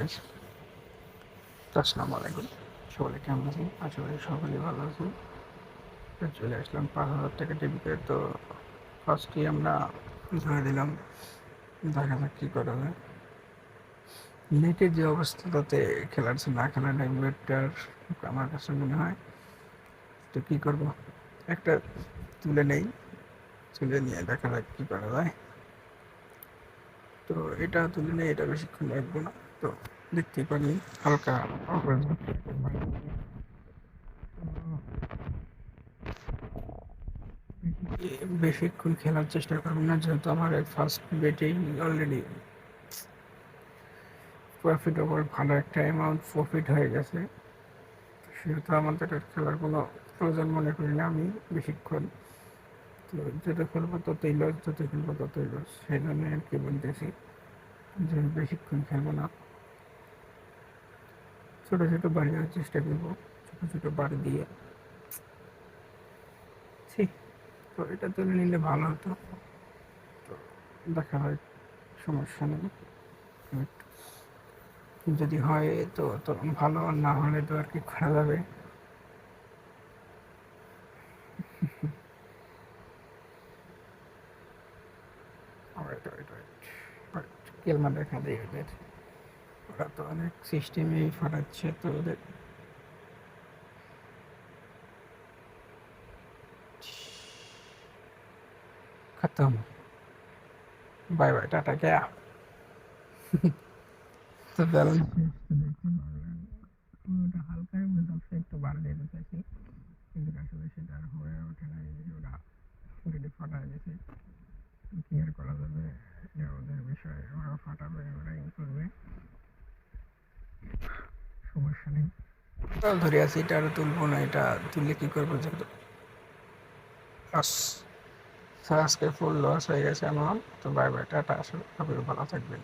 গেছে তো আসসালামু আলাইকুম সকলে কেমন আছেন? আশা করি সকলেই ভালো আছেন। চলে আসলাম পাঁচ হাজার টাকা টিভিতে। তো ফার্স্টে আমরা ধরে দিলাম দেখা যাক কী করা যায় নেটের যে অবস্থা, তাতে খেলার না খেলাটাই বেটার আমার কাছে মনে হয়। তো কী করব? একটা তুলে নেই। তুলে নিয়ে দেখা যাক কী করা যায়। তো এটা তুলে নিয়ে এটা বেশিক্ষণ রাখব না। তো দেখতেই পারি হালকা বেশিক্ষণ খেলার চেষ্টা করব না, যেহেতু আমার first betting already profit over ভালো একটা অ্যামাউন্ট প্রফিট হয়ে গেছে। সেহেতু আমাদের খেলার কোনো প্রয়োজন মনে করি না আমি বেশিক্ষণ তো যত খেলব ততই লস যত খেলব ততই লস সেই জন্য আর কি বলতেছি যে বেশিক্ষণ খেলব না। ছোটো ছোটো দেওয়ার চেষ্টা করব, ছোটো ছোটো বাড়ি দিয়ে। ঠিক তো এটা তুলে নিলে ভালো হতো। তো দেখা হয়, সমস্যা নেই। যদি হয় তো তো ভালো, আর না হলে তো আর কি করা যাবে? কেলমা দেখা দেয় ওদের টাকা তো অনেক সিস্টেমে ফাটাচ্ছে তো ওদের খতম। বাই বাই, টাটা গয়া তো ব্যালেন্স ওটা হালকা মুনাফা একটু বাড়িয়ে দিতে চাইছি কিন্তু আসলে সেটা আর হয়ে ওঠে না ওটা অলরেডি ফাটা গেছে। কি আর করা যাবে ওদের বিষয়ে ওরা ফাটাবে, ওরা ইনফ্লুয়েন্স সমস্যা নেই। ধরে আছি, এটা আর তুলবো না, এটা তুললে কি করব লস আজকে ফুল লস হয়ে গেছে আমার। তো বাই বাই টাটা, আসলে। ভালো থাকবেন।